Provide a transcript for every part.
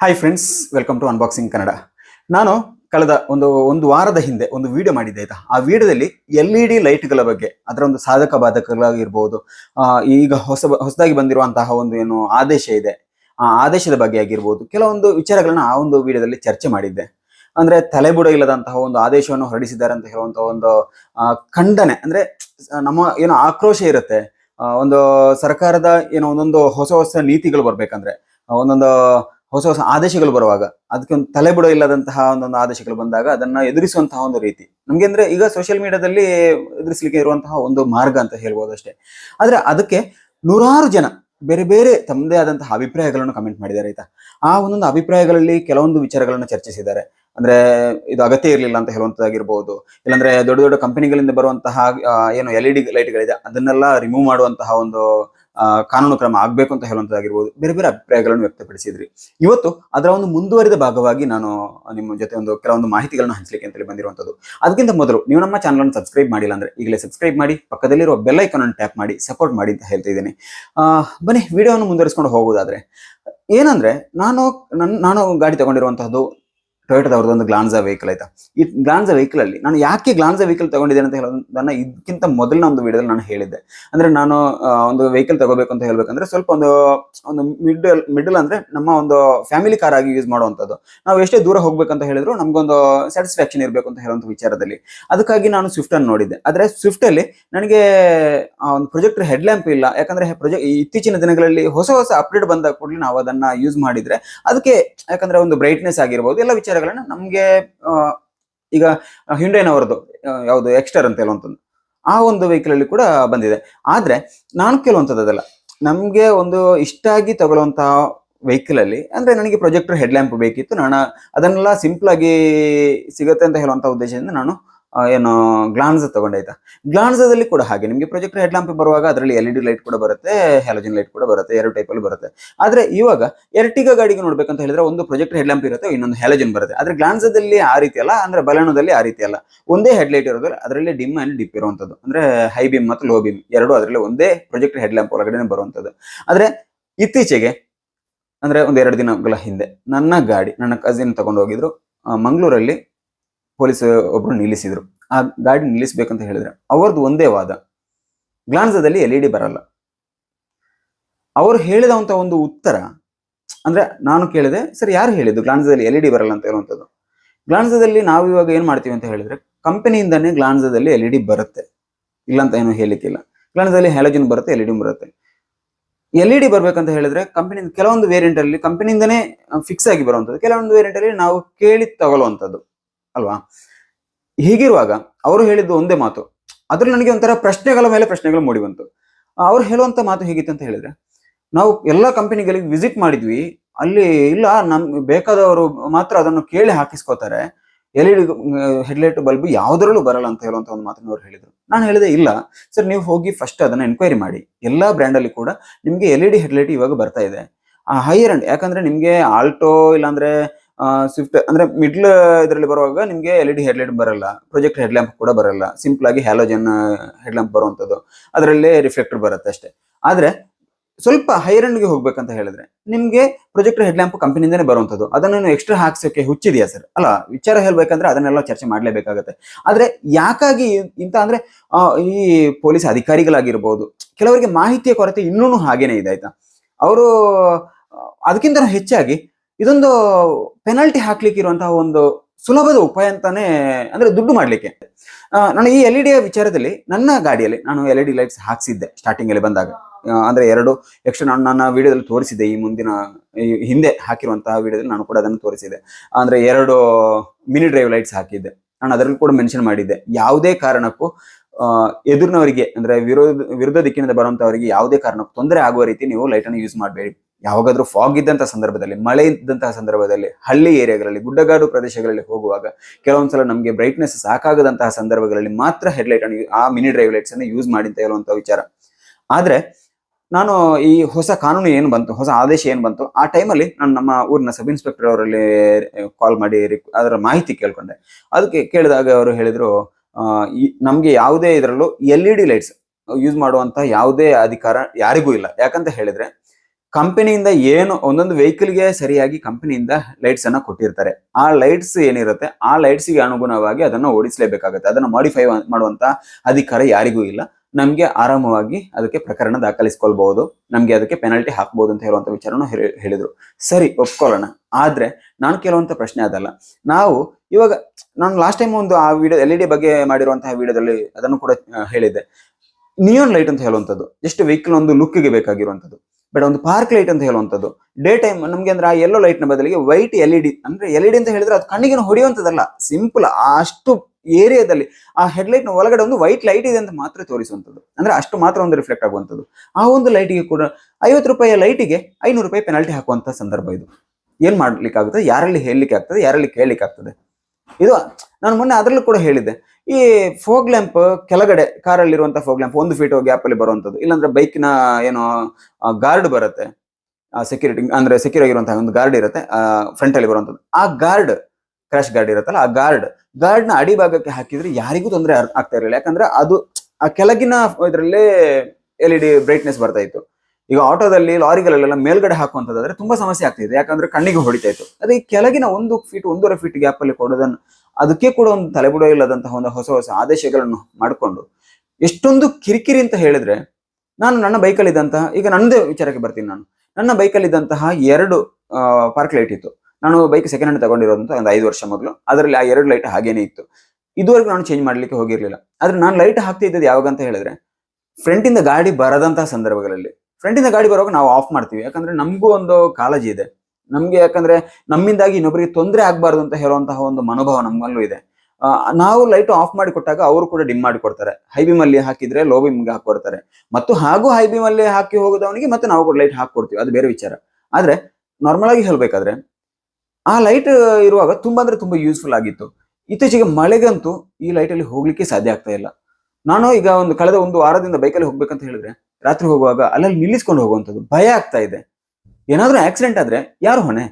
Hi friends welcome to unboxing Kannada ನಾನು ಕಳೆದ ಒಂದು ಒಂದು ವಾರದ ಹಿಂದೆ ಒಂದು ವಿಡಿಯೋ ಮಾಡಿದ್ದೆ ಆಯ್ತಾ? ಆ ವಿಡಿಯೋದಲ್ಲಿ ಎಲ್ ಇ ಡಿ ಲೈಟ್ಗಳ ಬಗ್ಗೆ, ಅದರ ಒಂದು ಸಾಧಕ ಬಾಧಕಗಳಾಗಿರ್ಬೋದು ಈಗ ಹೊಸ, ಹೊಸದಾಗಿ ಬಂದಿರುವಂತಹ ಒಂದು ಏನು ಆದೇಶ ಇದೆ, ಆ ಆದೇಶದ ಬಗ್ಗೆ ಆಗಿರ್ಬೋದು, ಕೆಲವೊಂದು ವಿಚಾರಗಳನ್ನ ಆ ಒಂದು ವಿಡಿಯೋದಲ್ಲಿ ಚರ್ಚೆ ಮಾಡಿದ್ದೆ. ಅಂದ್ರೆ ತಲೆಬುಡ ಇಲ್ಲದಂತಹ ಒಂದು ಆದೇಶವನ್ನು ಹೊರಡಿಸಿದ್ದಾರೆ ಅಂತ ಹೇಳುವಂತಹ ಒಂದು ಖಂಡನೆ, ಅಂದ್ರೆ ನಮ್ಮ ಏನು ಆಕ್ರೋಶ ಇರುತ್ತೆ ಒಂದು ಸರ್ಕಾರದ ಏನೋ ಒಂದೊಂದು ಹೊಸ ಹೊಸ ನೀತಿಗಳು ಬರ್ಬೇಕಂದ್ರೆ ಒಂದೊಂದು ಹೊಸ ಹೊಸ ಆದೇಶಗಳು ಬರುವಾಗ ಅದಕ್ಕೆ ಒಂದು ತಲೆಬುಡ ಇಲ್ಲದಂತಹ ಒಂದೊಂದು ಆದೇಶಗಳು ಬಂದಾಗ ಅದನ್ನ ಎದುರಿಸುವಂತಹ ಒಂದು ರೀತಿ. ನಮ್ಗೆ ಅಂದ್ರೆ ಈಗ ಸೋಷಿಯಲ್ ಮೀಡಿಯಾದಲ್ಲಿ ಎದುರಿಸಲಿಕ್ಕೆ ಇರುವಂತಹ ಒಂದು ಮಾರ್ಗ ಅಂತ ಹೇಳ್ಬೋದು ಅಷ್ಟೇ. ಆದ್ರೆ ಅದಕ್ಕೆ ನೂರಾರು ಜನ ಬೇರೆ ಬೇರೆ ತಮ್ಮದೇ ಆದಂತಹ ಅಭಿಪ್ರಾಯಗಳನ್ನು ಕಮೆಂಟ್ ಮಾಡಿದ್ದಾರೆ ಆಯ್ತಾ? ಆ ಒಂದೊಂದು ಅಭಿಪ್ರಾಯಗಳಲ್ಲಿ ಕೆಲವೊಂದು ವಿಚಾರಗಳನ್ನು ಚರ್ಚಿಸಿದ್ದಾರೆ. ಅಂದ್ರೆ ಇದು ಅಗತ್ಯ ಇರಲಿಲ್ಲ ಅಂತ ಹೇಳುವಂತದ್ದಾಗಿರ್ಬೋದು. ಇಲ್ಲಾಂದ್ರೆ ದೊಡ್ಡ ದೊಡ್ಡ ಕಂಪನಿಗಳಿಂದ ಬರುವಂತಹ ಏನು ಎಲ್ ಇ ಡಿ ಲೈಟ್ಗಳಿದೆ ಅದನ್ನೆಲ್ಲ ರಿಮೂವ್ ಮಾಡುವಂತಹ ಒಂದು ಕಾನೂನು ಕ್ರಮ ಆಗಬೇಕು ಅಂತ ಹೇಳುವಂಥದ್ದಾಗಿರ್ಬೋದು ಬೇರೆ ಬೇರೆ ಅಭಿಪ್ರಾಯಗಳನ್ನು ವ್ಯಕ್ತಪಡಿಸಿದ್ರಿ. ಇವತ್ತು ಅದರ ಒಂದು ಮುಂದುವರಿದ ಭಾಗವಾಗಿ ನಾನು ನಿಮ್ಮ ಜೊತೆ ಒಂದು ಕೆಲವೊಂದು ಮಾಹಿತಿಗಳನ್ನು ಹಂಚಲಿಕ್ಕೆ ಅಂತೇಳಿ ಬಂದಿರುವಂಥದ್ದು ಅದಕ್ಕಿಂತ ಮೊದಲು ನೀವು ನಮ್ಮ ಚಾನಲ್ ಅನ್ನು ಸಬ್ಸ್ಕ್ರೈಬ್ ಮಾಡಿಲ್ಲ ಅಂದ್ರೆ ಈಗಲೇ ಸಬ್ಸ್ಕ್ರೈಬ್ ಮಾಡಿ, ಪಕ್ಕದಲ್ಲಿರುವ ಬೆಲ್ ಐಕನ್ ಅನ್ನು ಟ್ಯಾಪ್ ಮಾಡಿ ಸಪೋರ್ಟ್ ಮಾಡಿ ಅಂತ ಹೇಳ್ತಾ ಇದ್ದೀನಿ. ಬನ್ನಿ ವಿಡಿಯೋವನ್ನು ಮುಂದುವರಿಸ್ಕೊಂಡು ಹೋಗುವುದಾದ್ರೆ ಏನಂದ್ರೆ ನಾನು, ನನ್, ನಾನು ಗಾಡಿ ತಗೊಂಡಿರುವಂತಹದ್ದು ಟೊಯೋಟದವ್ರದ್ದು ಒಂದು ಗ್ಲಾನ್ಸಾ ವೆಹಿಕಲ್ ಆಯ್ತಾ? ಈ ಗ್ಲಾನ್ಸಾ ವೆಹಿಕಲ್ ಅಲ್ಲಿ ನಾನು ಯಾಕೆ ಗ್ಲಾನ್ಸಾ ವೆಹಿಕಲ್ ತಗೊಂಡಿದ್ದೇನೆ ಅಂತ ಹೇಳೋದನ್ನ ಇದಕ್ಕಿಂತ ಮೊದಲಿನ ಒಂದು ವಿಡಿಯೋದಲ್ಲಿ ನಾನು ಹೇಳಿದ್ದೆ. ಅಂದ್ರೆ ನಾನು ಒಂದು ವೆಹಿಕಲ್ ತಗೋಬೇಕು ಅಂತ ಹೇಳ್ಬೇಕಂದ್ರೆ ಸ್ವಲ್ಪ ಒಂದು ಒಂದು ಮಿಡಲ್ ಮಿಡಲ್ ಅಂದ್ರೆ ನಮ್ಮ ಒಂದು ಫ್ಯಾಮಿಲಿ ಕಾರ್ ಆಗಿ ಯೂಸ್ ಮಾಡುವಂಥದ್ದು. ನಾವು ಎಷ್ಟೇ ದೂರ ಹೋಗ್ಬೇಕಂತ ಹೇಳಿದ್ರು ನಮ್ಗೊಂದು ಸ್ಯಾಟಿಸ್ಫ್ಯಾಕ್ಷನ್ ಇರಬೇಕು ಅಂತ ಹೇಳುವಂಥ ವಿಚಾರದಲ್ಲಿ. ಅದಕ್ಕಾಗಿ ನಾನು ಸ್ವಿಫ್ಟ್ ಅನ್ನು ನೋಡಿದ್ದೆ. ಆದ್ರೆ ಸ್ವಿಫ್ಟ್ ಅಲ್ಲಿ ನನಗೆ ಒಂದು ಪ್ರೊಜೆಕ್ಟರ್ ಹೆಡ್ ಲ್ಯಾಂಪ್ ಇಲ್ಲ. ಯಾಕಂದ್ರೆ ಪ್ರೊಜೆಕ್ಟ್ ಇತ್ತೀಚಿನ ದಿನಗಳಲ್ಲಿ ಹೊಸ ಹೊಸ ಅಪ್ಡೇಟ್ ಬಂದ ಕೂಡಲೇ ನಾವು ಅದನ್ನ ಯೂಸ್ ಮಾಡಿದ್ರೆ ಅದಕ್ಕೆ ಯಾಕಂದ್ರೆ ಒಂದು ಬ್ರೈಟ್ನೆಸ್ ಆಗಿರ್ಬೋದು, ಎಲ್ಲ ವಿಚಾರಗಳನ್ನ ನಮ್ಗೆ ಈಗ ಹಿಂಡೇನವರದ್ದು ಯಾವುದು ಎಕ್ಸ್ಟರ್ ಅಂತ ಹೇಳುವಂಥದ್ದು, ಆ ಒಂದು ವೆಹಿಕಲ್ ಅಲ್ಲಿ ಕೂಡ ಬಂದಿದೆ. ಆದ್ರೆ ನಾನು ಕೇಳುವಂಥದ್ದು ಅದಲ್ಲ ನಮ್ಗೆ ಒಂದು ಇಷ್ಟ ಆಗಿ ತಗೊಳ್ಳುವಂತಹ ವೆಹಿಕಲ್ ಅಲ್ಲಿ, ಅಂದ್ರೆ ನನಗೆ ಪ್ರೊಜೆಕ್ಟರ್ ಹೆಡ್ ಲ್ಯಾಂಪ್ ಬೇಕಿತ್ತು, ನಾನು ಅದನ್ನೆಲ್ಲ ಸಿಂಪಲ್ ಆಗಿ ಸಿಗುತ್ತೆ ಅಂತ ಹೇಳುವಂತ ಉದ್ದೇಶದಿಂದ ನಾನು ಏನು ಗ್ಲಾನ್ಸ್ ತಗೊಂಡಾಯ್ತಾ ಗ್ಲಾನ್ಸದಲ್ಲಿ ಕೂಡ ಹಾಗೆ, ನಿಮಗೆ ಪ್ರೊಜೆಕ್ಟರ್ ಹೆಡ್ ಲ್ಯಾಂಪ್ ಬರುವಾಗ ಅದರಲ್ಲಿ ಎಲ್ ಇ ಡಿ ಲೈಟ್ ಕೂಡ ಬರುತ್ತೆ ಹ್ಯಾಲೋಜನ್ ಲೈಟ್ ಕೂಡ ಬರುತ್ತೆ, ಎರಡು ಟೈಪ್ ಅಲ್ಲಿ ಬರುತ್ತೆ. ಆದ್ರೆ ಇವಾಗ ಎರಟಿಗ ಗಾಡಿಗೆ ನೋಡ್ಬೇಕಂತ ಹೇಳಿದ್ರೆ ಒಂದು ಪ್ರೊಜೆಕ್ಟರ್ ಹೆಡ್ ಲ್ಯಾಂಪ್ ಇರುತ್ತೆ, ಇನ್ನೊಂದು ಹ್ಯಾಲೋಜನ್ ಬರುತ್ತೆ. ಆದ್ರೆ ಗ್ಲಾನ್ಸದಲ್ಲಿ ಆ ರೀತಿ ಅಲ್ಲ, ಅಂದ್ರೆ ಬಲನದಲ್ಲಿ ಆ ರೀತಿ ಅಲ್ಲ. ಒಂದೇ ಹೆಡ್ ಲೈಟ್ ಇರೋದ್ರೆ ಅದರಲ್ಲಿ ಡಿಮ್ ಅಂಡ್ ಡಿಪ್ ಇರುವಂಥದ್ದು ಅಂದ್ರೆ ಹೈ ಬಿಮ್ ಮತ್ತು ಲೋ ಬಿಮ್ ಎರಡು ಅದರಲ್ಲಿ ಒಂದೇ ಪ್ರೊಜೆಕ್ಟರ್ ಹೆಡ್ ಲ್ಯಾಂಪ್ ಒಳಗಡೆ ಬರುವಂತದ್ದು. ಆದ್ರೆ ಇತ್ತೀಚೆಗೆ, ಅಂದ್ರೆ ಒಂದೆರಡು ದಿನಗಳ ಹಿಂದೆ ನನ್ನ ಗಾಡಿ, ನನ್ನ ಕಸಿನ್ ತಗೊಂಡು ಹೋಗಿದ್ರು ಮಂಗಳೂರಲ್ಲಿ ಪೊಲೀಸ್ ಒಬ್ರು ನಿಲ್ಲಿಸಿದ್ರು. ಆ ಗಾಡಿ ನಿಲ್ಲಿಸ್ಬೇಕಂತ ಹೇಳಿದ್ರೆ. ಅವ್ರದ್ದು ಒಂದೇ ವಾದ. ಗ್ಲಾನ್ಸದಲ್ಲಿ ಎಲ್ ಇ ಡಿ ಬರಲ್ಲ. ಅವರು ಹೇಳಿದಂಥ ಒಂದು ಉತ್ತರ, ಅಂದ್ರೆ ನಾನು ಕೇಳಿದೆ, ಸರ್ ಯಾರು ಹೇಳಿದ್ದು? ಗ್ಲಾನ್ಸದಲ್ಲಿ ಎಲ್ ಇ ಡಿ ಬರಲ್ಲ ಅಂತ ಹೇಳುವಂಥದ್ದು. ಗ್ಲಾನ್ಸದಲ್ಲಿ ನಾವು ಇವಾಗ ಏನು ಮಾಡ್ತೀವಿ ಅಂತ ಹೇಳಿದ್ರೆ, ಕಂಪನಿಯಿಂದನೇ ಗ್ಲಾನ್ಸದಲ್ಲಿ ಎಲ್ ಇ ಡಿ ಬರುತ್ತೆ. ಇಲ್ಲ ಅಂತ ಏನು ಹೇಳಿಕ್ಕಿಲ್ಲ. ಗ್ಲಾನ್ಸದಲ್ಲಿ ಹ್ಯಾಲೋಜಿನ್ ಬರುತ್ತೆ ಎಲ್ ಇ ಡಿ ಬರುತ್ತೆ. ಎಲ್ ಇ ಡಿ ಬರ್ಬೇಕಂತ ಹೇಳಿದ್ರೆ ಕಂಪನಿ ಕೆಲವೊಂದು ವೇರಿಯಂಟ್ ಅಲ್ಲಿ ಕಂಪನಿಯಿಂದನೇ ಫಿಕ್ಸ್ ಆಗಿ ಬರುವಂಥದ್ದು. ಕೆಲವೊಂದು ವೇರಿಯಂಟ್ ಅಲ್ಲಿ ನಾವು ಕೇಳಿ ತಗೊಳ್ಳುವಂಥದ್ದು. ಅಲ್ವಾ? ಹೀಗಿರುವಾಗ ಅವರು ಹೇಳಿದ್ದು ಒಂದೇ ಮಾತು. ಅದ್ರಲ್ಲಿ ನನಗೆ ಒಂಥರ ಪ್ರಶ್ನೆಗಳ ಮೇಲೆ ಪ್ರಶ್ನೆಗಳು ಮೂಡಿ ಬಂತು. ಅವ್ರು ಹೇಳುವಂತ ಮಾತು ಹೇಗಿತ್ತು ಅಂತ ಹೇಳಿದ್ರೆ, ನಾವು ಎಲ್ಲ ಕಂಪನಿಗಳಿಗೆ ವಿಸಿಟ್ ಮಾಡಿದ್ವಿ. ಅಲ್ಲಿ ಇಲ್ಲ, ನಮ್, ಬೇಕಾದವರು ಮಾತ್ರ ಅದನ್ನು ಕೇಳಿ ಹಾಕಿಸ್ಕೋತಾರೆ. ಎಲ್ ಇ ಹೆಡ್ಲೈಟ್ ಬಲ್ಬ್ ಯಾವ್ದ್ರಲ್ಲೂ ಬರಲ್ಲ ಅಂತ ಹೇಳುವಂತ ಒಂದು ಮಾತನ್ನು ಅವ್ರು ಹೇಳಿದ್ರು. ನಾನು ಹೇಳಿದೆ, ಇಲ್ಲ, ಸರ್, ನೀವು ಹೋಗಿ ಫಸ್ಟ್ ಅದನ್ನ ಎನ್ಕ್ವೈರಿ ಮಾಡಿ. ಎಲ್ಲಾ ಬ್ರ್ಯಾಂಡ್ ಅಲ್ಲಿ ಕೂಡ ನಿಮ್ಗೆ ಎಲ್ ಇ ಡಿ, ಹೆಡ್ಲೈಟ್ ಇವಾಗ ಬರ್ತಾ ಇದೆ. ಆ ಹೈಯರ್ ಅಂಡ್ ಯಾಕಂದ್ರೆ ನಿಮ್ಗೆ ಆಲ್ಟೋ ಇಲ್ಲಾಂದ್ರೆ ಸ್ವಿಫ್ಟ್ ಅಂದ್ರೆ ಮಿಡ್ಲ್ ಇದರಲ್ಲಿ ಬರುವಾಗ ನಿಮಗೆ ಎಲ್ ಇ ಹೆಡ್ಲೈಟ್ ಬರಲ್ಲ ಪ್ರೊಜೆಕ್ಟ್ ಹೆಡ್ಲ್ಯಾಂಪ್ ಕೂಡ ಬರಲ್ಲ ಸಿಂಪಲ್ ಆಗಿ ಹ್ಯಾಲೋಜನ್ ಹೆಡ್ಲ್ಯಾಂಪ್ ಬರುವಂಥದ್ದು ಅದರಲ್ಲೇ ರಿಫ್ಲೆಕ್ಟರ್ ಬರುತ್ತೆ ಅಷ್ಟೇ. ಆದ್ರೆ ಸ್ವಲ್ಪ ಹೈರ್ಗೆ ಹೋಗ್ಬೇಕಂತ ಹೇಳಿದ್ರೆ ನಿಮ್ಗೆ ಪ್ರೊಜೆಕ್ಟರ್ ಹೆಡ್ಲ್ಯಾಂಪ್ ಕಂಪನಿಯಿಂದಾನೇ ಬರುವಂತದ್ದು. ಅದನ್ನು ಎಕ್ಸ್ಟ್ರಾ ಹಾಕ್ಸೋಕೆ ಹುಚ್ಚಿದೆಯಾ ಸರ್ ಅಲ್ಲ, ವಿಚಾರ ಹೇಳ್ಬೇಕಂದ್ರೆ ಅದನ್ನೆಲ್ಲ ಚರ್ಚೆ ಮಾಡಲೇಬೇಕಾಗುತ್ತೆ. ಆದ್ರೆ ಯಾಕಾಗಿ ಇಂತ ಅಂದ್ರೆ ಈ ಪೊಲೀಸ್ ಅಧಿಕಾರಿಗಳಾಗಿರ್ಬೋದು, ಕೆಲವರಿಗೆ ಮಾಹಿತಿಯ ಕೊರತೆ ಇನ್ನೂ ಹಾಗೇನೆ ಇದೆ, ಆಯ್ತಾ? ಅವರು, ಅದಕ್ಕಿಂತ ಹೆಚ್ಚಾಗಿ ಇದೊಂದು ಪೆನಾಲ್ಟಿ ಹಾಕ್ಲಿಕ್ಕೆ ಇರುವಂತಹ ಒಂದು ಸುಲಭದ ಉಪಾಯ ಅಂತಾನೆ, ಅಂದ್ರೆ ದುಡ್ಡು ಮಾಡ್ಲಿಕ್ಕೆ. ನಾನು ಈ ಎಲ್ ಇ ಡಿಯ ವಿಚಾರದಲ್ಲಿ ನನ್ನ ಗಾಡಿಯಲ್ಲಿ ನಾನು ಎಲ್ ಇ ಲೈಟ್ಸ್ ಹಾಕ್ಸಿದ್ದೆ ಸ್ಟಾರ್ಟಿಂಗ್ ಅಲ್ಲಿ ಬಂದಾಗ. ಅಂದ್ರೆ ಎರಡು ಎಕ್ಸ್ಟ್ರಾ ನಾನು ನನ್ನ ವಿಡಿಯೋದಲ್ಲಿ ತೋರಿಸಿದ್ದೆ ಈ ಮುಂದಿನ ಹಿಂದೆ ಹಾಕಿರುವಂತಹ ವಿಡಿಯೋದಲ್ಲಿ ನಾನು ಕೂಡ ಅದನ್ನು ತೋರಿಸಿದೆ ಅಂದ್ರೆ ಎರಡು ಮಿನಿ ಡ್ರೈವ್ ಲೈಟ್ಸ್ ಹಾಕಿದ್ದೆ. ನಾನು ಅದರಲ್ಲಿ ಕೂಡ ಮೆನ್ಷನ್ ಮಾಡಿದ್ದೆ. ಯಾವುದೇ ಕಾರಣಕ್ಕೂ ಎದುರಿನವರಿಗೆ, ಅಂದ್ರೆ ವಿರೋಧ, ವಿರುದ್ಧ ದಿಕ್ಕಿನಿಂದ ಬರುವಂತವರಿಗೆ ಯಾವುದೇ ಕಾರಣಕ್ಕೂ ತೊಂದರೆ ಆಗುವ ರೀತಿ ನೀವು ಲೈಟನ್ನು ಯೂಸ್ ಮಾಡಬೇಡಿ. ಯಾವಾಗಾದ್ರೂ ಫಾಗ್ ಇದ್ದಂತಹ ಸಂದರ್ಭದಲ್ಲಿ, ಮಳೆ ಇದ್ದಂತಹ ಸಂದರ್ಭದಲ್ಲಿ, ಹಳ್ಳಿ ಏರಿಯಾಗಳಲ್ಲಿ, ಗುಡ್ಡಗಾಡು ಪ್ರದೇಶಗಳಲ್ಲಿ ಹೋಗುವಾಗ ಕೆಲವೊಂದ್ಸಲ ನಮಗೆ ಬ್ರೈಟ್ನೆಸ್ ಸಾಕಾಗದಂತಹ ಸಂದರ್ಭಗಳಲ್ಲಿ ಮಾತ್ರ ಹೆಡ್ಲೈಟ್ ಅನ್ನು, ಆ ಮಿನಿ ಡ್ರೈವ್ ಲೈಟ್ಸ್ ಅನ್ನು ಯೂಸ್ ಮಾಡಿ ಅಂತ ಹೇಳುವಂಥ ವಿಚಾರ. ಆದ್ರೆ ನಾನು ಈ ಹೊಸ ಕಾನೂನು ಏನು ಬಂತು, ಹೊಸ ಆದೇಶ ಏನು ಬಂತು, ಆ ಟೈಮಲ್ಲಿ ನಾನು ನಮ್ಮ ಊರಿನ ಸಬ್ ಇನ್ಸ್ಪೆಕ್ಟರ್ ಅವರಲ್ಲಿ ಕಾಲ್ ಮಾಡಿ ಅದರ ಮಾಹಿತಿ ಕೇಳ್ಕೊಂಡೆ. ಅದಕ್ಕೆ ಕೇಳಿದಾಗ ಅವರು ಹೇಳಿದ್ರು ನಮ್ಗೆ ಯಾವುದೇ ಇದರಲ್ಲೂ L E D lights use ಮಾಡುವಂತಹ ಯಾವುದೇ ಅಧಿಕಾರ ಯಾರಿಗೂ ಇಲ್ಲ. ಯಾಕಂತ ಹೇಳಿದ್ರೆ ಕಂಪನಿಯಿಂದ ಏನು ಒಂದೊಂದು ವೆಹಿಕಲ್ಗೆ ಸರಿಯಾಗಿ ಕಂಪನಿಯಿಂದ ಲೈಟ್ಸ್ ಅನ್ನ ಕೊಟ್ಟಿರ್ತಾರೆ. ಆ ಲೈಟ್ಸ್ ಏನಿರುತ್ತೆ, ಆ ಲೈಟ್ಸ್ಗೆ ಅನುಗುಣವಾಗಿ ಅದನ್ನ ಓಡಿಸಲೇಬೇಕಾಗುತ್ತೆ. ಅದನ್ನ ಮಾಡಿಫೈ ಮಾಡುವಂತ ಅಧಿಕಾರ ಯಾರಿಗೂ ಇಲ್ಲ. ನಮ್ಗೆ ಆರಾಮವಾಗಿ ಅದಕ್ಕೆ ಪ್ರಕರಣ ದಾಖಲಿಸ್ಕೊಳ್ಬಹುದು. ನಮ್ಗೆ ಅದಕ್ಕೆ ಪೆನಾಲ್ಟಿ ಹಾಕ್ಬಹುದು ಅಂತ ಹೇಳುವಂತ ವಿಚಾರನ ಹೇಳಿ- ಹೇಳಿದ್ರು. ಸರಿ, ಒಪ್ಕೊಳ್ಳೋಣ. ಆದ್ರೆ ನಾನು ಕೇಳುವಂತ ಪ್ರಶ್ನೆ ಅದಲ್ಲ. ನಾವು ಇವಾಗ, ನಾನು ಲಾಸ್ಟ್ ಟೈಮ್ ಒಂದು ಆ ವಿಡಿಯೋ ಎಲ್ ಇ ಡಿ ಬಗ್ಗೆ ಮಾಡಿರುವಂತಹ ವಿಡಿಯೋದಲ್ಲಿ ಅದನ್ನು ಕೂಡ ಹೇಳಿದ್ದೆ. ನಿಯೋನ್ ಲೈಟ್ ಅಂತ ಹೇಳುವಂಥದ್ದು. ಎಷ್ಟು ವೆಹಿಕಲ್ ಒಂದು ಲುಕ್ಗೆ ಬೇಕಾಗಿರುವಂಥದ್ದು. ಬಟ್ ಒಂದು ಪಾರ್ಕ್ ಲೈಟ್ ಅಂತ ಹೇಳುವಂಥದ್ದು. ಡೇ ಟೈಮ್ ನಮಗೆ ಅಂದ್ರೆ ಆ ಯೆಲ್ಲೋ ಲೈಟ್ನ ಬದಲಿಗೆ ವೈಟ್ ಎಲ್ ಇ ಡಿ ಅಂದ್ರೆ ಎಲ್ ಇ ಡಿ ಅಂತ ಹೇಳಿದ್ರೆ ಅದು ಕಣ್ಣಿಗೆ ಹೊಡೆಯುವಂಥದ್ದಲ್ಲ. ಸಿಂಪಲ್ ಅಷ್ಟು ಏರಿಯಾದಲ್ಲಿ ಆ ಹೆಡ್ಲೈಟ್ನ ಒಳಗಡೆ ಒಂದು ವೈಟ್ ಲೈಟ್ ಇದೆ ಅಂತ ಮಾತ್ರ ತೋರಿಸುವಂಥದ್ದು. ಅಂದ್ರೆ ಅಷ್ಟು ಮಾತ್ರ ಒಂದು ರಿಫ್ಲೆಕ್ಟ್ ಆಗುವಂಥದ್ದು. ಆ ಒಂದು ಲೈಟಿಗೆ ಕೂಡ ಐವತ್ತು ರೂಪಾಯಿಯ ಲೈಟಿಗೆ ಐನೂರು ರೂಪಾಯಿ ಪೆನಾಲ್ಟಿ ಹಾಕುವಂತ ಸಂದರ್ಭ ಇದು. ಏನ್ ಮಾಡ್ಲಿಕ್ಕೆ ಆಗುತ್ತೆ ಯಾರಲ್ಲಿ ಹೇಳಲಿಕ್ಕೆ ಆಗ್ತದೆ ಯಾರಲ್ಲಿ ಕೇಳಲಿಕ್ಕೆ ಆಗ್ತದೆ ಇದು ನಾನು ಮೊನ್ನೆ ಅದರಲ್ಲೂ ಕೂಡ ಹೇಳಿದ್ದೆ. ಈ ಫೋಗ್ ಲ್ಯಾಂಪ್ ಕೆಳಗಡೆ ಕಾರಲ್ಲಿರುವಂತ ಫೋಗ್ ಲ್ಯಾಂಪ್ ಒಂದು ಫೀಟ್ ಗ್ಯಾಪ್ ಅಲ್ಲಿ ಬರುವಂತದ್ದು. ಇಲ್ಲಾಂದ್ರೆ ಬೈಕ್ನ ಏನೋ ಗಾರ್ಡ್ ಬರುತ್ತೆ. ಸೆಕ್ಯೂರಿಟಿ ಅಂದ್ರೆ ಸೆಕ್ಯೂರ್ ಆಗಿರುವಂತಹ ಒಂದು ಗಾರ್ಡ್ ಇರುತ್ತೆ. ಫ್ರಂಟ್ ಅಲ್ಲಿ ಬರುವಂತದ್ದು. ಆ ಗಾರ್ಡ್ ಕ್ರಾಶ್ ಗಾರ್ಡ್ ಇರುತ್ತಲ್ಲ, ಆ ಗಾರ್ಡ್ ಗಾರ್ಡ್ನ ಅಡಿಭಾಗಕ್ಕೆ ಹಾಕಿದ್ರೆ ಯಾರಿಗೂ ತೊಂದರೆ ಆಗ್ತಾ ಇರಲಿಲ್ಲ. ಯಾಕಂದ್ರೆ ಅದು, ಆ ಕೆಳಗಿನ ಇದರಲ್ಲಿ ಎಲ್ ಇ ಬ್ರೈಟ್ನೆಸ್ ಬರ್ತಾ ಇತ್ತು. ಈಗ ಆಟೋದಲ್ಲಿ ಲಾರಿಗಳಲ್ಲೆಲ್ಲ ಮೇಲ್ಗಡೆ ಹಾಕುವಂತದಾದ್ರೆ ತುಂಬಾ ಸಮಸ್ಯೆ ಆಗ್ತಿದೆ ಯಾಕಂದ್ರೆ ಕಣ್ಣಿಗೆ ಹೊಡಿತಾ ಇತ್ತು. ಅದೇ ಕೆಳಗಿನ ಒಂದು ಫೀಟ್ ಒಂದೂವರೆ ಫೀಟ್ ಗ್ಯಾಪ್ ಅಲ್ಲಿ ಕೊಡೋದನ್ನು ಅದಕ್ಕೆ ಕೂಡ ಒಂದು ತಲೆಬುಡ ಇಲ್ಲದಂತಹ ಒಂದು ಹೊಸ ಹೊಸ ಆದೇಶಗಳನ್ನು ಮಾಡಿಕೊಂಡು ಎಷ್ಟೊಂದು ಕಿರಿಕಿರಿ ಅಂತ ಹೇಳಿದ್ರೆ ನಾನು ನನ್ನ ಬೈಕಲ್ಲಿ ಇದ್ದಂತಹ ಈಗ ನನ್ನದೇ ವಿಚಾರಕ್ಕೆ ಬರ್ತೀನಿ ನಾನು. ನನ್ನ ಬೈಕಲ್ಲಿ ಇದ್ದಂತಹ ಎರಡು ಪಾರ್ಕ್ ಲೈಟ್ ಇತ್ತು. ನಾನು ಬೈಕ್ ಸೆಕೆಂಡ್ ಹ್ಯಾಂಡ್ ತಗೊಂಡಿರೋದಂತ ಒಂದು ಐದು ವರ್ಷ ಮೊದಲು. ಅದರಲ್ಲಿ ಆ ಎರಡು ಲೈಟ್ ಹಾಗೇನೆ ಇತ್ತು. ಇದುವರೆಗೂ ನಾನು ಚೇಂಜ್ ಮಾಡ್ಲಿಕ್ಕೆ ಹೋಗಿರ್ಲಿಲ್ಲ. ಆದ್ರೆ ನಾನು ಲೈಟ್ ಹಾಕ್ತಾ ಇದ್ದದ್ದು ಯಾವಾಗ ಅಂತ ಹೇಳಿದ್ರೆ ಫ್ರಂಟಿಂದ ಇಂದ ಗಾಡಿ ಬರದಂತಹ ಸಂದರ್ಭಗಳಲ್ಲಿ. ಫ್ರಂಟ್ ಇಂದ ಗಾಡಿ ಬರುವಾಗ ನಾವು ಆಫ್ ಮಾಡ್ತೀವಿ. ಯಾಕಂದ್ರೆ ನಮಗೂ ಒಂದು ಕಾಳಜಿ ಇದೆ. ನಮ್ಗೆ ಯಾಕಂದ್ರೆ ನಮ್ಮಿಂದಾಗಿ ಇನ್ನೊಬ್ಬರಿಗೆ ತೊಂದರೆ ಆಗಬಾರ್ದು ಅಂತ ಹೇಳುವಂತಹ ಒಂದು ಮನೋಭಾವ ನಮ್ಮಲ್ಲೂ ಇದೆ. ನಾವು ಲೈಟ್ ಆಫ್ ಮಾಡಿ ಕೊಟ್ಟಾಗ ಅವರು ಕೂಡ ಡಿಮ್ ಮಾಡಿ ಕೊಡ್ತಾರೆ. ಹೈ ಬಿಮ್ ಅಲ್ಲಿ ಹಾಕಿದ್ರೆ ಲೋ ಬಿಮ್ಗೆ ಹಾಕೊಡ್ತಾರೆ. ಮತ್ತು ಹಾಗೂ ಹೈ ಬಿಮ್ ಅಲ್ಲಿ ಹಾಕಿ ಹೋಗೋದವನಿಗೆ ಮತ್ತೆ ನಾವು ಕೂಡ ಲೈಟ್ ಹಾಕೊಡ್ತೀವಿ. ಅದು ಬೇರೆ ವಿಚಾರ. ಆದ್ರೆ ನಾರ್ಮಲ್ ಆಗಿ ಹೇಳ್ಬೇಕಾದ್ರೆ ಆ ಲೈಟ್ ಇರುವಾಗ ತುಂಬಾ ಅಂದ್ರೆ ತುಂಬಾ ಯೂಸ್ಫುಲ್ ಆಗಿತ್ತು. ಇತ್ತೀಚೆಗೆ ಮಳೆಗಂತೂ ಈ ಲೈಟ್ ಅಲ್ಲಿ ಹೋಗ್ಲಿಕ್ಕೆ ಸಾಧ್ಯ ಆಗ್ತಾ ಇಲ್ಲ. ನಾನು ಈಗ ಒಂದು ಕಳೆದ ಒಂದು ವಾರದಿಂದ ಬೈಕಲ್ಲಿ ಹೋಗ್ಬೇಕಂತ ಹೇಳಿದ್ರೆ ರಾತ್ರಿ ಹೋಗುವಾಗ ಅಲ್ಲಲ್ಲಿ ನಿಲ್ಲಿಸ್ಕೊಂಡು ಹೋಗುವಂಥದ್ದು ಭಯ ಆಗ್ತಾ ಇದೆ. ಏನಾದ್ರೂ ಆಕ್ಸಿಡೆಂಟ್ ಆದ್ರೆ ಯಾರು ಹೊಣೆ?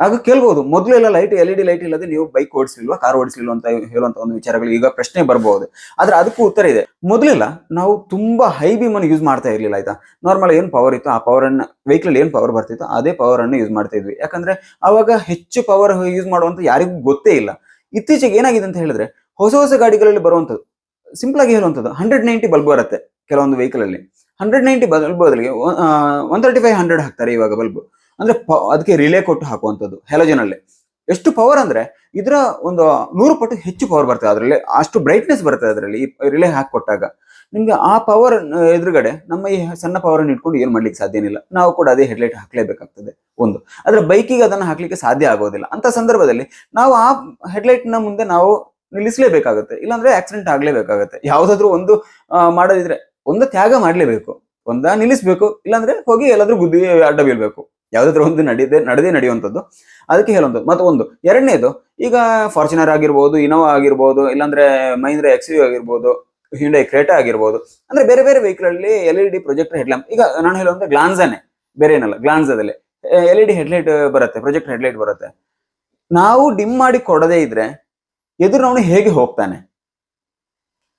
ಆಗ ಕೇಳ್ಬೋದು. ಮೊದಲೆಲ್ಲ light L E D light ಇಲ್ಲದೆ ನೀವು ಬೈಕ್ ಓಡಿಸ್ಲಿಲ್ವಾ ಕಾರ್ ಓಡಿಸ್ಲಿಲ್ವಾ ಅಂತ ಹೇಳುವಂತ ಒಂದು ವಿಚಾರಗಳು ಈಗ ಪ್ರಶ್ನೆ ಬರಬಹುದು ಆದ್ರೆ ಅದಕ್ಕೂ ಉತ್ತರ ಇದೆ. ಮೊದಲೆಲ್ಲ ನಾವು ತುಂಬಾ ಹೈ ಬೀಮ್ ಅನ್ನು ಯೂಸ್ ಮಾಡ್ತಾ ಇರ್ಲಿಲ್ಲ ಆಯ್ತಾ? ನಾರ್ಮಲ್ ಏನು ಪವರ್ ಇತ್ತು? ಆ ಪವರ್ ಅನ್ನು ವೆಹಿಕಲ್ ಏನು ಪವರ್ ಬರ್ತಿತ್ತು? ಅದೇ ಪವರ್ ಅನ್ನು ಯೂಸ್ ಮಾಡ್ತಾ ಇದ್ವಿ. ಯಾಕಂದ್ರೆ ಅವಾಗ ಹೆಚ್ಚು ಪವರ್ ಯೂಸ್ ಮಾಡುವಂತ ಯಾರಿಗೂ ಗೊತ್ತೇ ಇಲ್ಲ. ಇತ್ತೀಚೆಗೆ ಏನಾಗಿದೆ ಅಂತ ಹೇಳಿದ್ರೆ ಹೊಸ ಹೊಸ ಗಾಡಿಗಳಲ್ಲಿ ಬರುವಂತದ್ದು ಸಿಂಪಲ್ ಆಗಿ ಹೇಳುವಂಥದ್ದು ಹಂಡ್ರೆಡ್ ನೈಂಟಿ ಬಲ್ಬ್ ಬರುತ್ತೆ ಕೆಲವೊಂದು ವೆಹಿಕಲ್ ಅಲ್ಲಿ. ಹಂಡ್ರೆಡ್ ನೈಂಟಿ ಬಲ್ಬ್ ಬದಲಿಗೆ ಒನ್ ತರ್ಟಿ ಫೈವ್ ಹಂಡ್ರೆಡ್ ಹಾಕ್ತಾರೆ ಇವಾಗ ಬಲ್ಬ್ ಅಂದ್ರೆ ಅದಕ್ಕೆ ರಿಲೇ ಕೊಟ್ಟು ಹಾಕುವಂಥದ್ದು ಹೆಲೋಜನ್ ಅಲ್ಲಿ. ಎಷ್ಟು ಪವರ್ ಅಂದ್ರೆ, ಇದರ ಒಂದು ನೂರು ಪಟ್ಟು ಹೆಚ್ಚು ಪವರ್ ಬರ್ತದೆ ಅದರಲ್ಲಿ, ಅಷ್ಟು ಬ್ರೈಟ್ನೆಸ್ ಬರ್ತದೆ ಅದರಲ್ಲಿ ರಿಲೇ ಕೊಟ್ಟಾಗ. ನಿಮ್ಗೆ ಆ ಪವರ್ ಎದುರುಗಡೆ ನಮ್ಮ ಈ ಸಣ್ಣ ಪವರ್ ಅನ್ನು ಇಟ್ಕೊಂಡು ಏನು ಮಾಡ್ಲಿಕ್ಕೆ ಸಾಧ್ಯನಿಲ್ಲ ನಾವು ಕೂಡ ಅದೇ ಹೆಡ್ಲೈಟ್ ಹಾಕಲೇಬೇಕಾಗ್ತದೆ, ಒಂದು. ಆದ್ರೆ ಬೈಕಿಗೆ ಅದನ್ನು ಹಾಕ್ಲಿಕ್ಕೆ ಸಾಧ್ಯ ಆಗೋದಿಲ್ಲ. ಅಂತ ಸಂದರ್ಭದಲ್ಲಿ ನಾವು ಆ ಹೆಡ್ಲೈಟ್ನ ಮುಂದೆ ನಾವು ನಿಲ್ಲಿಸಲೇಬೇಕಾಗುತ್ತೆ. ಇಲ್ಲಾಂದ್ರೆ ಆಕ್ಸಿಡೆಂಟ್ ಆಗ್ಲೇಬೇಕಾಗುತ್ತೆ. ಯಾವ್ದಾದ್ರು ಒಂದು ಮಾಡೋದಿದ್ರೆ ಒಂದು ತ್ಯಾಗ ಮಾಡ್ಲೇಬೇಕು. ಒಂದ ನಿಲ್ಲಿಸ್ಬೇಕು. ಇಲ್ಲಾಂದ್ರೆ ಹೋಗಿ ಎಲ್ಲಾದ್ರೂ ಗುದ್ದಿ ಅಡ್ಡ ಬೀಳ್ಬೇಕು. ಯಾವ್ದಾದ್ರು ಒಂದು ನಡೆದೇ ನಡೆದೇ ನಡೆಯುವಂಥದ್ದು. ಅದಕ್ಕೆ ಹೇಳುವಂಥದ್ದು. ಮತ್ತು ಒಂದು, ಎರಡನೇದು, ಈಗ ಫಾರ್ಚುನರ್ ಆಗಿರ್ಬೋದು ಇನೋವಾ ಆಗಿರ್ಬೋದು, ಇಲ್ಲಾಂದ್ರೆ ಮಹೀಂದ್ರ ಎಕ್ಸ್ ಯು ಆಗಿರ್ಬೋದು ಹಿಂಡೆ ಕ್ರೇಟಾ ಆಗಿರ್ಬೋದು. ಅಂದ್ರೆ ಬೇರೆ ಬೇರೆ ವೆಹಿಕಲ್ ಅಲ್ಲಿ L E D projector headlamp ಈಗ ನಾನು ಹೇಳುವಂತ ಗ್ಲಾನ್ಸನೆ ಬೇರೆ ಏನಲ್ಲ ಗ್ಲಾನ್ಸದಲ್ಲಿ ಎಲ್ ಇ ಡಿ ಹೆಡ್ಲೈಟ್ ಬರುತ್ತೆ ಪ್ರೊಜೆಕ್ಟ್ ಹೆಡ್ಲೈಟ್ ಬರುತ್ತೆ. ನಾವು ಡಿಮ್ ಮಾಡಿ ಕೊಡದೇ ಇದ್ರೆ ಎದುರು ಹೇಗೆ ಹೋಗ್ತಾನೆ?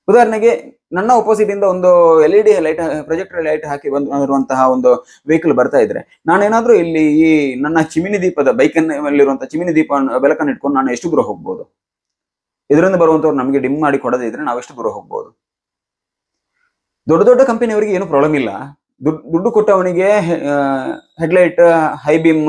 ಉದಾಹರಣೆಗೆ ನನ್ನ ಒಪೋಸಿಟ್ ಇಂದ ಒಂದು L E D light projector light ಹಾಕಿ ಬಂದಿರುವಂತಹ ಒಂದು ವೆಹಿಕಲ್ ಬರ್ತಾ ಇದ್ರೆ, ನಾನೇನಾದ್ರೂ ಇಲ್ಲಿ ಈ ನನ್ನ ಚಿಮಿನಿ ದೀಪದ ಬೈಕ್ ಅಲ್ಲಿರುವಂತಹ ಚಿಮಿನಿ ದೀಪ ಬೆಳಕನ್ನು ಇಟ್ಕೊಂಡು ನಾನು ಎಷ್ಟು ದೂರ ಹೋಗ್ಬೋದು? ಇದರಿಂದ ಬರುವಂತವ್ರು ನಮಗೆ ಡಿಮ್ ಮಾಡಿ ಕೊಡದೇ ಇದ್ರೆ ನಾವು ಎಷ್ಟು ದೂರ ಹೋಗ್ಬೋದು? ದೊಡ್ಡ ದೊಡ್ಡ ಕಂಪನಿಯವರಿಗೆ ಏನು ಪ್ರಾಬ್ಲಮ್ ಇಲ್ಲ. ದುಡ್- ದುಡ್ಡು ಕೊಟ್ಟವನಿಗೆ ಹೆಡ್ಲೈಟ್ ಹೈ ಬೀಮ್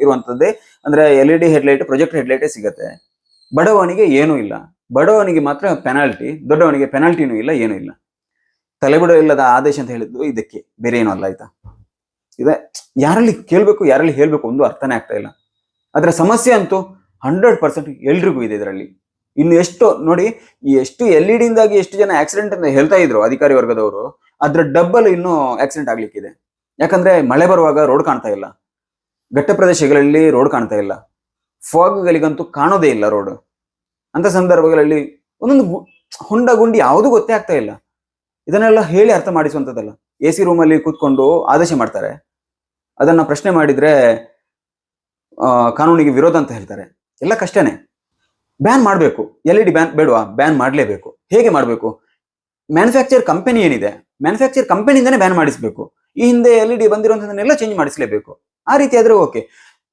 ಇರುವಂತದ್ದೇ ಅಂದ್ರೆ L E D headlight project ಹೆಡ್ಲೈಟೇ ಸಿಗತ್ತೆ. ಬಡವನಿಗೆ ಏನೂ ಇಲ್ಲ. ಬಡವನಿಗೆ ಮಾತ್ರ ಪೆನಾಲ್ಟಿ ದೊಡ್ಡವನಿಗೆ ಪೆನಾಲ್ಟಿನೂ ಇಲ್ಲ, ಏನೂ ಇಲ್ಲ. ತಲೆಬಿಡ ಇಲ್ಲದ ಆದೇಶ ಅಂತ ಹೇಳಿದ್ದು ಇದಕ್ಕೆ. ಬೇರೆ ಏನೂ ಅಲ್ಲ ಆಯ್ತಾ? ಇದೆ. ಯಾರಲ್ಲಿ ಕೇಳಬೇಕು, ಯಾರಲ್ಲಿ ಹೇಳಬೇಕು ಒಂದು ಅರ್ಥನೇ ಆಗ್ತಾ ಇಲ್ಲ. ಅದರ ಸಮಸ್ಯೆ ಅಂತೂ ಹಂಡ್ರೆಡ್ ಪರ್ಸೆಂಟ್ ಎಲ್ರಿಗೂ ಇದೆ ಇದರಲ್ಲಿ. ಇನ್ನು ಎಷ್ಟು, ನೋಡಿ ಎಷ್ಟು ಎಲ್ ಇ ಡಿಯಿಂದಾಗಿ ಎಷ್ಟು ಜನ ಆಕ್ಸಿಡೆಂಟ್ ಅಂತ ಹೇಳ್ತಾ ಇದ್ರು ಅಧಿಕಾರಿ ವರ್ಗದವರು, ಅದ್ರ ಡಬ್ಬಲ್ ಇನ್ನೂ ಆಕ್ಸಿಡೆಂಟ್ ಆಗ್ಲಿಕ್ಕಿದೆ. ಯಾಕಂದ್ರೆ ಮಳೆ ಬರುವಾಗ ರೋಡ್ ಕಾಣ್ತಾ ಇಲ್ಲ. ಘಟ್ಟ ಪ್ರದೇಶಗಳಲ್ಲಿ ರೋಡ್ ಕಾಣ್ತಾ ಇಲ್ಲ. ಫಾಗ್ಗಳಿಗಂತೂ ಕಾಣೋದೇ ಇಲ್ಲ ರೋಡ್ ಅಂತ ಸಂದರ್ಭಗಳಲ್ಲಿ ಒಂದೊಂದು ಹೊಂಡ ಗುಂಡಿ ಯಾವುದೂ ಗೊತ್ತೇ ಆಗ್ತಾ ಇಲ್ಲ. ಇದನ್ನೆಲ್ಲ ಹೇಳಿ ಅರ್ಥ ಮಾಡಿಸುವಂಥದ್ದಲ್ಲ ಎ ಸಿ ರೂಮಲ್ಲಿ ಕೂತ್ಕೊಂಡು ಆದೇಶ ಮಾಡ್ತಾರೆ. ಅದನ್ನ ಪ್ರಶ್ನೆ ಮಾಡಿದ್ರೆ ಕಾನೂನಿಗೆ ವಿರೋಧ ಅಂತ ಹೇಳ್ತಾರೆ. ಎಲ್ಲ ಕಷ್ಟನೇ. ಬ್ಯಾನ್ ಮಾಡಬೇಕು. ಎಲ್ ಇ ಡಿ ಬ್ಯಾನ್, ಬೇಡವಾ? ಬ್ಯಾನ್ ಮಾಡಲೇಬೇಕು. ಹೇಗೆ ಮಾಡಬೇಕು? ಮ್ಯಾನುಫ್ಯಾಕ್ಚರ್ ಕಂಪನಿ ಏನಿದೆ? ಮ್ಯಾನುಫ್ಯಾಕ್ಚರ್ ಕಂಪನಿಯಿಂದನೇ ಬ್ಯಾನ್ ಮಾಡಿಸಬೇಕು. ಈ ಹಿಂದೆ ಎಲ್ ಇ ಡಿ ಬಂದಿರುವಂತದನ್ನೆಲ್ಲ ಚೇಂಜ್ ಮಾಡಿಸಲೇಬೇಕು. ಆ ರೀತಿ ಆದ್ರೆ ಓಕೆ.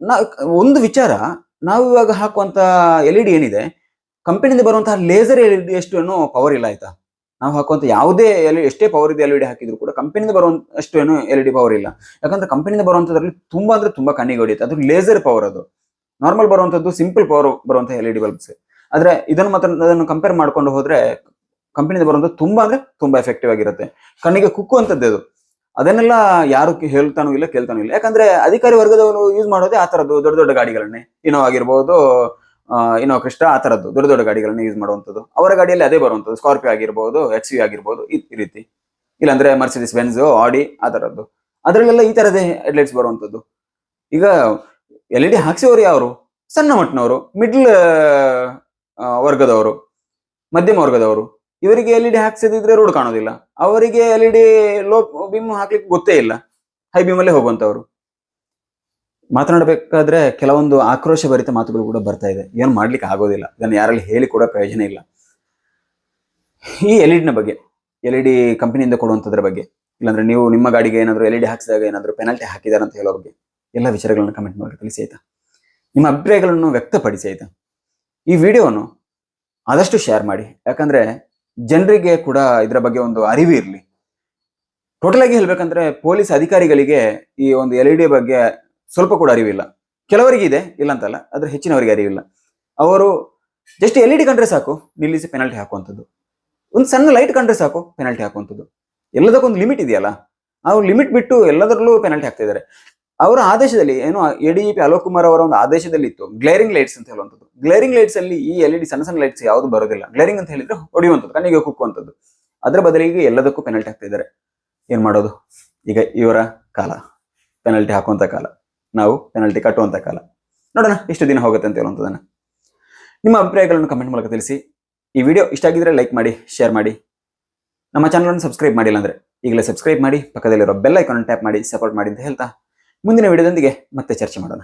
ನಾ, ಒಂದು ವಿಚಾರ ನಾವು ಇವಾಗ ಹಾಕುವಂತ ಎಲ್ ಇ ಡಿ ಏನಿದೆ ಕಂಪನಿಯಿಂದ ಬರುವಂತಹ ಲೇಸರ್ ಎಲ್ ಇ ಡಿ ಏನು ಪವರ್ ಇಲ್ಲ ಆಯ್ತಾ? ನಾವು ಹಾಕುವಂತ ಯಾವುದೇ ಎಲ್ ಎಷ್ಟೇ ಪವರ್ ಇದೆ ಎಲ್ ಇ ಹಾಕಿದ್ರು ಕೂಡ ಕಂಪನಿಯಿಂದ ಬರುವಂತಷ್ಟು ಏನು ಎಲ್ ಇ ಪವರ್ ಇಲ್ಲ. ಯಾಕಂದ್ರೆ ಕಂಪನಿಯಿಂದ ಬರುವಂತದ್ರಲ್ಲಿ ತುಂಬಾ ಅಂದ್ರೆ ತುಂಬಾ ಕಣ್ಣಿಗೆ ಹೊಡೆಯುತ್ತೆ. ಅದು ಲೇಸರ್ ಪವರ್ ಅದು. ನಾರ್ಮಲ್ ಬರುವಂತದ್ದು ಸಿಂಪಲ್ ಪವರ್ ಬರುವಂತಹ ಎಲ್ ಇ ಡಿ ಬಲ್ಬ್ಸ್ ಆದ್ರೆ ಇದನ್ನು ಮಾತ್ರ ಅದನ್ನು ಕಂಪೇರ್ ಮಾಡ್ಕೊಂಡು ಹೋದ್ರೆ ಕಂಪನಿಯಿಂದ ಬರುವಂತದ್ದು ತುಂಬಾ ಅಂದ್ರೆ ತುಂಬಾ ಎಫೆಕ್ಟಿವ್ ಆಗಿರುತ್ತೆ. ಕಣ್ಣಿಗೆ ಕುಕ್ಕುವಂತದ್ದು ಅದು. ಅದನ್ನೆಲ್ಲ ಯಾರು ಹೇಳ್ತಾನೂ ಇಲ್ಲ ಕೇಳ್ತಾನೂ ಇಲ್ಲ. ಯಾಕಂದ್ರೆ ಅಧಿಕಾರಿ ವರ್ಗದವರು ಯೂಸ್ ಮಾಡೋದೇ ಆ ತರದ್ದು ದೊಡ್ಡ ದೊಡ್ಡ ಗಾಡಿಗಳನ್ನೇ. ಇನೋ ಆಗಿರ್ಬೋದು ಇನೋ ಕೃಷ್ಣ ಆ ತರದ್ದು ದೊಡ್ಡ ದೊಡ್ಡ ಗಾಡಿಗಳನ್ನ ಯೂಸ್ ಮಾಡುವಂಥದ್ದು. ಅವರ ಗಾಡಿಯಲ್ಲಿ ಅದೇ ಬರುವಂಥದ್ದು ಸ್ಕಾರ್ಪಿಯೋ ಆಗಿರ್ಬೋದು ಎಚ್ ಯು ಆಗಿರ್ಬೋದು, ಈ ರೀತಿ. ಇಲ್ಲಾಂದ್ರೆ ಮರ್ಸಿಡಿಸ್ ಬೆನ್ಸ್ ಆಡಿ ಆ ತರದ್ದು ಅದರಲ್ಲೆಲ್ಲ ಈ ತರದೇ ಹೆಡ್ಲೈಟ್ಸ್ ಬರುವಂಥದ್ದು. ಈಗ ಎಲ್ ಇ ಡಿ ಹಾಕ್ಸಿದವರು ಯಾರು ಸಣ್ಣ ಮಟ್ಟನವರು ಮಿಡ್ಲ್ ವರ್ಗದವರು, ಮಧ್ಯಮ ವರ್ಗದವರು. ಇವರಿಗೆ ಎಲ್ ಇ ಡಿ ಹಾಕ್ಸದಿದ್ರೆ ರೋಡ್ ಕಾಣೋದಿಲ್ಲ. ಅವರಿಗೆ L E D low beam ಹಾಕ್ಲಿಕ್ಕೆ ಗೊತ್ತೇ ಇಲ್ಲ. ಹೈ ಬಿಮ್ ಅಲ್ಲೇ ಹೋಗುವಂತವರು. ಮಾತನಾಡಬೇಕಾದ್ರೆ ಕೆಲವೊಂದು ಆಕ್ರೋಶ ಭರಿತ ಮಾತುಗಳು ಕೂಡ ಬರ್ತಾ ಇದೆ. ಏನು ಮಾಡ್ಲಿಕ್ಕೆ ಆಗೋದಿಲ್ಲ. ಇದನ್ನು ಯಾರಲ್ಲಿ ಹೇಳಿ ಕೂಡ ಪ್ರಯೋಜನ ಇಲ್ಲ. ಈ ಎಲ್ ಡಿನ ಬಗ್ಗೆ ಎಲ್ ಇ ಡಿ ಕಂಪನಿಯಿಂದ ಕೊಡುವಂಥದ್ರ ಬಗ್ಗೆ, ಇಲ್ಲಾಂದ್ರೆ ನೀವು ನಿಮ್ಮ ಗಾಡಿಗೆ ಏನಾದ್ರು ಎಲ್ ಇ ಡಿ ಹಾಕಿಸಿದಾಗ ಏನಾದ್ರು ಪೆನಾಲ್ಟಿ ಹಾಕಿದಾರೆ ಅಂತ ಹೇಳೋ ಬಗ್ಗೆ, ಎಲ್ಲ ವಿಚಾರಗಳನ್ನು ಕಮೆಂಟ್ ಮಾಡಿ ತಿಳಿಸಿ ಆಯ್ತಾ? ನಿಮ್ಮ ಅಭಿಪ್ರಾಯಗಳನ್ನು ವ್ಯಕ್ತಪಡಿಸಿ ಆಯ್ತಾ? ಈ ವಿಡಿಯೋನು ಆದಷ್ಟು ಶೇರ್ ಮಾಡಿ. ಯಾಕಂದ್ರೆ ಜನರಿಗೆ ಕೂಡ ಇದರ ಬಗ್ಗೆ ಒಂದು ಅರಿವು ಇರಲಿ. ಟೋಟಲ್ ಆಗಿ ಹೇಳ್ಬೇಕಂದ್ರೆ ಪೊಲೀಸ್ ಅಧಿಕಾರಿಗಳಿಗೆ ಈ ಒಂದು ಎಲ್ ಇ ಡಿ ಬಗ್ಗೆ ಸ್ವಲ್ಪ ಕೂಡ ಅರಿವಿಲ್ಲ. ಕೆಲವರಿಗೆ ಇದೆ ಇಲ್ಲ ಅಂತಲ್ಲ ಆದ್ರೆ ಹೆಚ್ಚಿನವರಿಗೆ ಅರಿವಿಲ್ಲ. ಅವರು ಜಸ್ಟ್ ಎಲ್ ಇ ಡಿ ಕಂಡ್ರೆ ಸಾಕು, ನಿಲ್ಲಿಸಿ ಪೆನಾಲ್ಟಿ ಹಾಕುವಂಥದ್ದು. ಒಂದು ಸಣ್ಣ ಲೈಟ್ ಕಂಡ್ರೆ ಸಾಕು ಪೆನಾಲ್ಟಿ ಹಾಕುವಂಥದ್ದು. ಎಲ್ಲದಕ್ಕೊಂದು ಲಿಮಿಟ್ ಇದೆಯಲ್ಲ, ಆ ಲಿಮಿಟ್ ಬಿಟ್ಟು ಎಲ್ಲದರಲ್ಲೂ ಪೆನಾಲ್ಟಿ ಹಾಕ್ತಾ ಇದ್ದಾರೆ. ಅವರ ಆದೇಶದಲ್ಲಿ ಏನು A D P Alok Kumar ಅವರ ಒಂದು ಆದೇಶದಲ್ಲಿ ಇತ್ತು ಗ್ಲೇರಿಂಗ್ ಲೈಟ್ಸ್ ಅಂತ ಹೇಳುವಂಥದ್ದು. ಗ್ಲೇರಿಂಗ್ ಲೈಟ್ಸ್ ಅಲ್ಲಿ ಈ ಎಲ್ ಇ ಡಿ ಸಣ್ಣ ಸಣ್ಣ ಲೈಟ್ಸ್ ಯಾವುದು ಬರೋದಿಲ್ಲ. ಗ್ಲೇರಿಂಗ್ ಅಂತ ಹೇಳಿದ್ರೆ ಹೊಡೆಯುವಂಥದ್ದು, ಕಣ್ಣಿಗೆ ಕುಕ್ಕುವಂಥದ್ದು. ಅದರ ಬದಲಿಗೆ ಎಲ್ಲದಕ್ಕೂ ಪೆನಲ್ಟಿ ಹಾಕ್ತಿದ್ದಾರೆ ಏನ್ ಮಾಡೋದು? ಈಗ ಇವರ ಕಾಲ ಪೆನಲ್ಟಿ ಹಾಕುವಂತ ಕಾಲ. ನಾವು ಪೆನಲ್ಟಿ ಕಟ್ಟುವಂತ ಕಾಲ. ನೋಡೋಣ, ಇಷ್ಟು ದಿನ ಹೋಗುತ್ತೆ ಅಂತ ಹೇಳುವಂಥದ್ದನ್ನ. ನಿಮ್ಮ ಅಭಿಪ್ರಾಯಗಳನ್ನು ಕಮೆಂಟ್ ಮೂಲಕ ತಿಳಿಸಿ. ಈ ವಿಡಿಯೋ ಇಷ್ಟ ಆಗಿದ್ರೆ ಲೈಕ್ ಮಾಡಿ ಶೇರ್ ಮಾಡಿ. ನಮ್ಮ ಚಾನಲನ್ನು ಸಬ್ಸ್ಕ್ರೈಬ್ ಮಾಡಿಲ್ಲ ಅಂದ್ರೆ ಈಗಲೇ ಸಬ್ಸ್ಕ್ರೈಬ್ ಮಾಡಿ, ಪಕ್ಕದಲ್ಲಿರೋ ಬೆಲ್ ಐಕಾನ್ ಟ್ಯಾಪ್ ಮಾಡಿ ಸಪೋರ್ಟ್ ಮಾಡಿ ಅಂತ ಹೇಳ್ತಾ ಮುಂದಿನ ವಿಡಿಯೋದೊಂದಿಗೆ ಮತ್ತೆ ಚರ್ಚೆ ಮಾಡೋಣ.